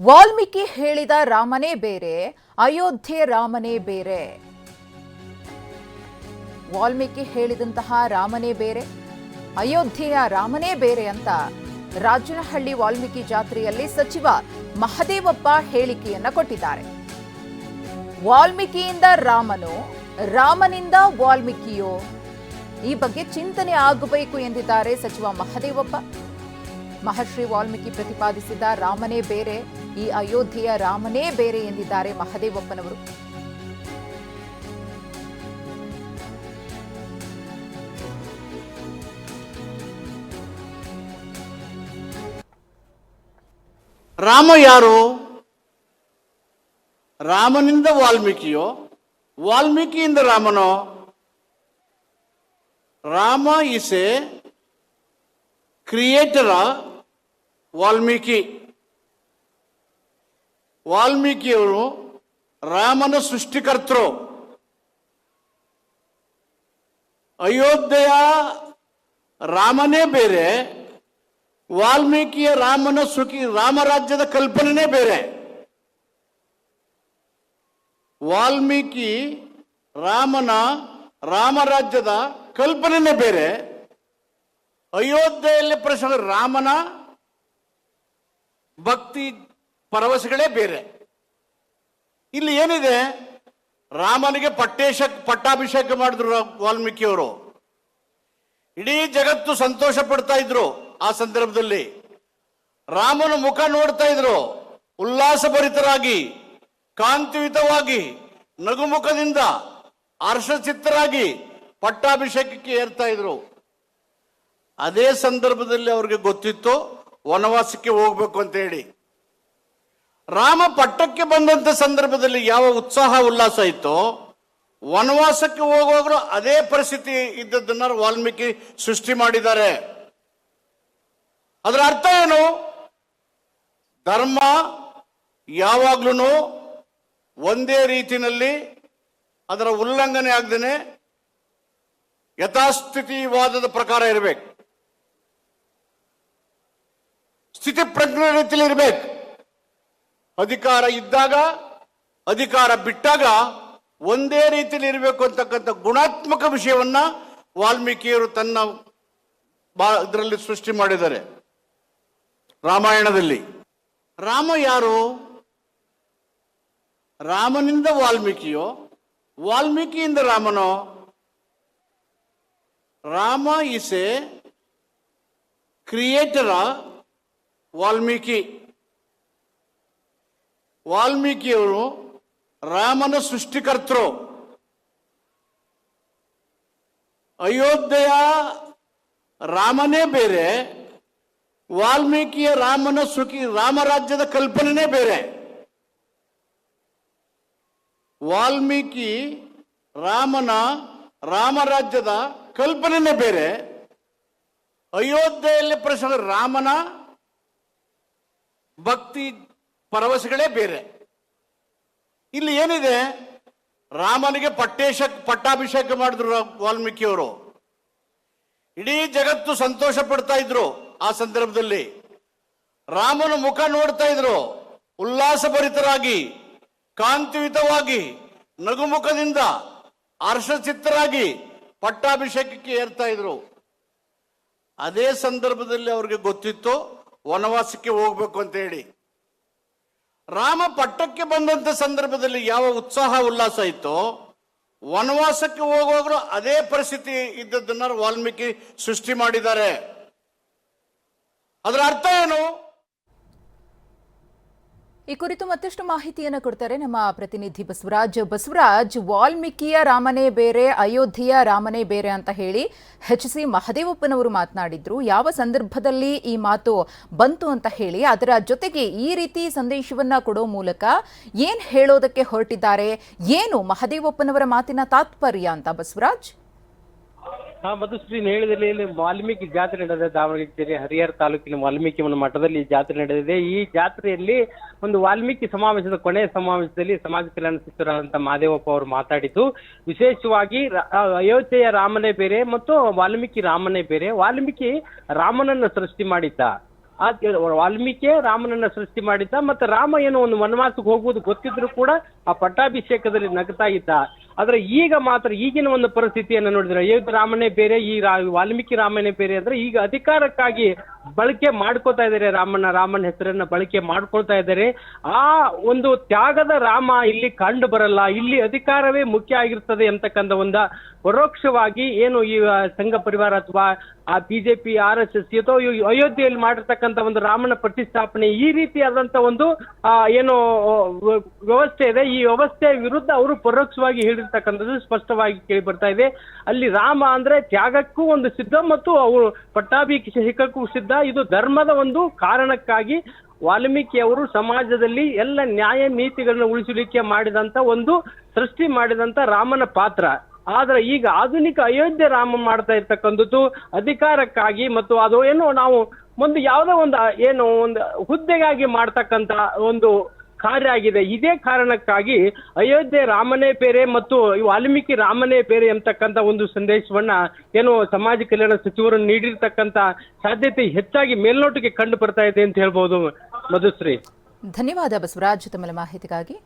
ವಾಲ್ಮೀಕಿ ಹೇಳಿದ ರಾಮನೇ ಬೇರೆ, ಅಯೋಧ್ಯೆ ರಾಮನೇ ಬೇರೆ. ವಾಲ್ಮೀಕಿ ಹೇಳಿದಂತಹ ರಾಮನೇ ಬೇರೆ, ಅಯೋಧ್ಯೆಯ ರಾಮನೇ ಬೇರೆ ಅಂತ ರಾಜನಹಳ್ಳಿ ವಾಲ್ಮೀಕಿ ಜಾತ್ರೆಯಲ್ಲಿ ಸಚಿವ ಮಹದೇವಪ್ಪ ಹೇಳಿಕೆಯನ್ನ ಕೊಟ್ಟಿದ್ದಾರೆ. ವಾಲ್ಮೀಕಿಯಿಂದ ರಾಮನು, ರಾಮನಿಂದ ವಾಲ್ಮೀಕಿಯೋ? ಈ ಬಗ್ಗೆ ಚಿಂತನೆ ಆಗಬೇಕು ಎಂದಿದ್ದಾರೆ ಸಚಿವ ಮಹದೇವಪ್ಪ. ಮಹರ್ಷಿ ವಾಲ್ಮೀಕಿ ಪ್ರತಿಪಾದಿಸಿದ ರಾಮನೇ ಬೇರೆ, ಈ ಅಯೋಧ್ಯೆಯ ರಾಮನೇ ಬೇರೆ ಎಂದಿದ್ದಾರೆ ಮಹದೇವಪ್ಪನವರು. ರಾಮ ಯಾರು? ರಾಮನಿಂದ ವಾಲ್ಮೀಕಿಯೋ? ವಾಲ್ಮೀಕಿಯಿಂದ ರಾಮನೋ? Rama is a creator Valmiki. ವಾಲ್ಮೀಕಿಯವರು ರಾಮನ ಸೃಷ್ಟಿಕರ್ತರು. ಅಯೋಧ್ಯೆಯ ರಾಮನೇ ಬೇರೆ, ವಾಲ್ಮೀಕಿಯ ರಾಮನ ಸುಖಿ, ರಾಮರಾಜ್ಯದ ಕಲ್ಪನೆನೇ ಬೇರೆ. ವಾಲ್ಮೀಕಿ ರಾಮನ, ರಾಮರಾಜ್ಯದ ಕಲ್ಪನೆನೇ ಬೇರೆ. ಅಯೋಧ್ಯೆಯಲ್ಲಿ ಪ್ರಶ್ನೆ ರಾಮನ ಭಕ್ತಿ ಪರವಶಗಳೇ ಬೇರೆ. ಇಲ್ಲಿ ಏನಿದೆ? ರಾಮನಿಗೆ ಪಟ್ಟೇಶ ಪಟ್ಟಾಭಿಷೇಕ ಮಾಡಿದ್ರು ವಾಲ್ಮೀಕಿಯವರು. ಇಡೀ ಜಗತ್ತು ಸಂತೋಷ ಪಡ್ತಾ ಇದ್ರು ಆ ಸಂದರ್ಭದಲ್ಲಿ. ರಾಮನ ಮುಖ ನೋಡ್ತಾ ಇದ್ರು, ಉಲ್ಲಾಸಭರಿತರಾಗಿ, ಕಾಂತಿಯುತವಾಗಿ, ನಗುಮುಖದಿಂದ, ಹರ್ಷಚಿತ್ತರಾಗಿ ಪಟ್ಟಾಭಿಷೇಕಕ್ಕೆ ಏರ್ತಾ ಇದ್ರು. ಅದೇ ಸಂದರ್ಭದಲ್ಲಿ ಅವ್ರಿಗೆ ಗೊತ್ತಿತ್ತು ವನವಾಸಕ್ಕೆ ಹೋಗ್ಬೇಕು ಅಂತ ಹೇಳಿ. ರಾಮ ಪಟ್ಟಕ್ಕೆ ಬಂದಂತ ಸಂದರ್ಭದಲ್ಲಿ ಯಾವ ಉತ್ಸಾಹ, ಉಲ್ಲಾಸ ಇತ್ತೋ, ವನವಾಸಕ್ಕೆ ಹೋಗುವಾಗಲೂ ಅದೇ ಪರಿಸ್ಥಿತಿ ಇದ್ದದ್ದನ್ನ ವಾಲ್ಮೀಕಿ ಸೃಷ್ಟಿ ಮಾಡಿದ್ದಾರೆ. ಅದರ ಅರ್ಥ ಏನು? ಧರ್ಮ ಯಾವಾಗ್ಲೂ ಒಂದೇ ರೀತಿಯಲ್ಲಿ ಅದರ ಉಲ್ಲಂಘನೆ ಆಗದೇನೆ ಯಥಾಸ್ಥಿತಿವಾದದ ಪ್ರಕಾರ ಇರಬೇಕು. ಸ್ಥಿತಿ ಪ್ರಜ್ಞೆ ರೀತಿಯಲ್ಲಿ ಇರಬೇಕು. ಅಧಿಕಾರ ಇದ್ದಾಗ, ಅಧಿಕಾರ ಬಿಟ್ಟಾಗ ಒಂದೇ ರೀತಿಯಲ್ಲಿ ಇರಬೇಕು ಅಂತಕ್ಕಂಥ ಗುಣಾತ್ಮಕ ವಿಷಯವನ್ನ ವಾಲ್ಮೀಕಿಯವರು ತನ್ನ ಇದರಲ್ಲಿ ಸೃಷ್ಟಿ ಮಾಡಿದ್ದಾರೆ. ರಾಮಾಯಣದಲ್ಲಿ. ರಾಮ ಯಾರು? ರಾಮನಿಂದ ವಾಲ್ಮೀಕಿಯೋ? ವಾಲ್ಮೀಕಿಯಿಂದ ರಾಮನೋ? ರಾಮ ಇಸೆ ಕ್ರಿಯೇಟರ ವಾಲ್ಮೀಕಿ. ವಾಲ್ಮೀಕಿಯವರು ರಾಮನ ಸೃಷ್ಟಿಕರ್ತರು. ಅಯೋಧ್ಯೆಯ ರಾಮನೇ ಬೇರೆ, ವಾಲ್ಮೀಕಿಯ ರಾಮನ ಸುಖಿ ರಾಮರಾಜ್ಯದ ಕಲ್ಪನೆನೇ ಬೇರೆ. ವಾಲ್ಮೀಕಿ ರಾಮನ ರಾಮರಾಜ್ಯದ ಕಲ್ಪನೆನೇ ಬೇರೆ. ಅಯೋಧ್ಯೆಯಲ್ಲಿ ಪ್ರಶ್ನೆ ರಾಮನ ಭಕ್ತಿ ಪರವಶಗಳೇ ಬೇರೆ. ಇಲ್ಲಿ ಏನಿದೆ? ರಾಮನಿಗೆ ಪಟ್ಟೇಶ ಪಟ್ಟಾಭಿಷೇಕ ಮಾಡಿದ್ರು ವಾಲ್ಮೀಕಿಯವರು. ಇಡೀ ಜಗತ್ತು ಸಂತೋಷ ಪಡ್ತಾ ಇದ್ರು ಆ ಸಂದರ್ಭದಲ್ಲಿ. ರಾಮನ ಮುಖ ನೋಡ್ತಾ ಇದ್ರು, ಉಲ್ಲಾಸಭರಿತರಾಗಿ, ಕಾಂತಿಯುತವಾಗಿ, ನಗುಮುಖದಿಂದ, ಹರ್ಷಚಿತ್ತರಾಗಿ ಪಟ್ಟಾಭಿಷೇಕಕ್ಕೆ ಏರ್ತಾ ಇದ್ರು. ಅದೇ ಸಂದರ್ಭದಲ್ಲಿ ಅವ್ರಿಗೆ ಗೊತ್ತಿತ್ತು ವನವಾಸಕ್ಕೆ ಹೋಗ್ಬೇಕು ಅಂತ ಹೇಳಿ. ರಾಮ ಪಟ್ಟಕ್ಕೆ ಬಂದಂತ ಸಂದರ್ಭದಲ್ಲಿ ಯಾವ ಉತ್ಸಾಹ, ಉಲ್ಲಾಸ ಇತ್ತೋ, ವನವಾಸಕ್ಕೆ ಹೋಗುವಾಗಲೂ ಅದೇ ಪರಿಸ್ಥಿತಿ ಇದ್ದದ್ದನ್ನ ವಾಲ್ಮೀಕಿ ಸೃಷ್ಟಿ ಮಾಡಿದ್ದಾರೆ. ಅದರ ಅರ್ಥ ಏನು? ಈ ಕುರಿತು ಮತ್ತಷ್ಟು ಮಾಹಿತಿಯನ್ನು ಕೊಡ್ತಾರೆ ನಮ್ಮ ಪ್ರತಿನಿಧಿ ಬಸವರಾಜ್. ಬಸವರಾಜ್, ವಾಲ್ಮೀಕಿಯ ರಾಮನೇ ಬೇರೆ, ಅಯೋಧ್ಯೆಯ ರಾಮನೇ ಬೇರೆ ಅಂತ ಹೇಳಿ ಎಚ್ ಸಿ ಮಹದೇವಪ್ಪನವರು ಮಾತನಾಡಿದ್ರು. ಯಾವ ಸಂದರ್ಭದಲ್ಲಿ ಈ ಮಾತು ಬಂತು ಅಂತ ಹೇಳಿ ಅದರ ಜೊತೆಗೆ ಈ ರೀತಿ ಸಂದೇಶವನ್ನ ಕೊಡೋ ಮೂಲಕ ಏನ್ ಹೇಳೋದಕ್ಕೆ ಹೊರಟಿದ್ದಾರೆ? ಏನು ಮಹದೇವಪ್ಪನವರ ಮಾತಿನ ತಾತ್ಪರ್ಯ ಅಂತ ಬಸವರಾಜ್? ಹಾ ಮಧುಶ್ರೀ ಹೇಳಿದಲ್ಲಿ ಇಲ್ಲಿ ವಾಲ್ಮೀಕಿ ಜಾತ್ರೆ ನಡೆದಿದೆ ದಾವಣಗೆರೆ, ಹರಿಹರ ತಾಲೂಕಿನ ವಾಲ್ಮೀಕಿ ಮಠದಲ್ಲಿ ಈ ಜಾತ್ರೆ ನಡೆದಿದೆ. ಈ ಜಾತ್ರೆಯಲ್ಲಿ ಒಂದು ವಾಲ್ಮೀಕಿ ಸಮಾವೇಶದ ಕೊನೆಯ ಸಮಾವೇಶದಲ್ಲಿ ಸಮಾಜ ಕಲ್ಯಾಣ ಸಚಿವರಾದಂತ ಮಹಾದೇವಪ್ಪ ಅವರು ಮಾತಾಡಿದ್ದು, ವಿಶೇಷವಾಗಿ ಅಯೋಧ್ಯೆಯ ರಾಮನೇ ಬೇರೆ ಮತ್ತು ವಾಲ್ಮೀಕಿ ರಾಮನೇ ಬೇರೆ. ವಾಲ್ಮೀಕಿ ರಾಮನನ್ನ ಸೃಷ್ಟಿ ಮಾಡಿದ್ದ. ಆ, ವಾಲ್ಮೀಕಿ ರಾಮನನ್ನ ಸೃಷ್ಟಿ ಮಾಡಿದ್ದ ಮತ್ತೆ ರಾಮ ಏನೋ ಒಂದು ವನವಾಸಕ್ಕೆ ಹೋಗುವುದು ಗೊತ್ತಿದ್ರು ಕೂಡ ಆ ಪಟ್ಟಾಭಿಷೇಕದಲ್ಲಿ ನಗ್ತಾ ಇದ್ದ. ಆದ್ರೆ ಈಗ ಮಾತ್ರ ಈಗಿನ ಒಂದು ಪರಿಸ್ಥಿತಿಯನ್ನು ನೋಡಿದರೆ ರಾಮನೇ ಬೇರೆ, ಈ ವಾಲ್ಮೀಕಿ ರಾಮನೇ ಬೇರೆ ಅಂದ್ರೆ ಈಗ ಅಧಿಕಾರಕ್ಕಾಗಿ ಬಳಕೆ ಮಾಡ್ಕೋತಾ ಇದ್ದಾರೆ ರಾಮನ ರಾಮನ ಹೆಸರನ್ನ ಬಳಕೆ ಮಾಡ್ಕೊಳ್ತಾ ಇದ್ದಾರೆ. ಆ ಒಂದು ತ್ಯಾಗದ ರಾಮ ಇಲ್ಲಿ ಕಂಡು ಬರಲ್ಲ, ಇಲ್ಲಿ ಅಧಿಕಾರವೇ ಮುಖ್ಯ ಆಗಿರ್ತದೆ ಅಂತಕ್ಕಂಥ ಒಂದು ಪರೋಕ್ಷವಾಗಿ ಏನು ಈ ಸಂಘ ಪರಿವಾರ ಅಥವಾ ಆ ಬಿಜೆಪಿ, ಆರ್ ಎಸ್ ಎಸ್ ಅಥವಾ ಅಯೋಧ್ಯೆಯಲ್ಲಿ ಮಾಡಿರ್ತಕ್ಕಂಥ ಒಂದು ರಾಮನ ಪ್ರತಿಷ್ಠಾಪನೆ ಈ ರೀತಿಯಾದಂತ ಒಂದು ಏನು ವ್ಯವಸ್ಥೆ ಇದೆ. ಈ ವ್ಯವಸ್ಥೆಯ ವಿರುದ್ಧ ಅವರು ಪರೋಕ್ಷವಾಗಿ ಹೇಳಿರ್ತಕ್ಕಂಥದ್ದು ಸ್ಪಷ್ಟವಾಗಿ ಕೇಳಿ ಬರ್ತಾ ಇದೆ. ಅಲ್ಲಿ ರಾಮ ಅಂದ್ರೆ ತ್ಯಾಗಕ್ಕೂ ಒಂದು ಸಿದ್ಧ ಮತ್ತು ಅವರು ಪಟ್ಟಾಭಿಷೇಕಕ್ಕೂ ಸಿದ್ಧ. ಇದು ಧರ್ಮದ ಒಂದು ಕಾರಣಕ್ಕಾಗಿ ವಾಲ್ಮೀಕಿ ಅವರು ಸಮಾಜದಲ್ಲಿ ಎಲ್ಲ ನ್ಯಾಯ ನೀತಿಗಳನ್ನ ಉಳಿಸಲಿಕ್ಕೆ ಮಾಡಿದಂತ ಒಂದು ಸೃಷ್ಟಿ ಮಾಡಿದಂತ ರಾಮನ ಪಾತ್ರ. ಆದ್ರೆ ಈಗ ಆಧುನಿಕ ಅಯೋಧ್ಯೆ ರಾಮ ಮಾಡ್ತಾ ಇರ್ತಕ್ಕಂಥದ್ದು ಅಧಿಕಾರಕ್ಕಾಗಿ ಮತ್ತು ಅದು ಏನು ನಾವು ಒಂದು ಯಾವುದೋ ಒಂದು ಏನು ಒಂದು ಹುದ್ದೆಗಾಗಿ ಮಾಡ್ತಕ್ಕಂತ ಒಂದು ಕಾರ್ಯ ಆಗಿದೆ. ಇದೇ ಕಾರಣಕ್ಕಾಗಿ ಅಯೋಧ್ಯೆ ರಾಮನೇ ಬೇರೆ ಮತ್ತು ವಾಲ್ಮೀಕಿ ರಾಮನೇ ಬೇರೆ ಅಂತಕ್ಕಂತ ಒಂದು ಸಂದೇಶವನ್ನ ಏನು ಸಮಾಜ ಕಲ್ಯಾಣ ಸಚಿವರು ನೀಡಿರ್ತಕ್ಕಂತ ಸಾಧ್ಯತೆ ಹೆಚ್ಚಾಗಿ ಮೇಲ್ನೋಟಕ್ಕೆ ಕಂಡು ಬರ್ತಾ ಇದೆ ಅಂತ ಹೇಳ್ಬೋದು ಮಧುಶ್ರೀ. ಧನ್ಯವಾದ ಬಸವರಾಜ್ ತಮ್ಮ ಮಾಹಿತಿಗಾಗಿ.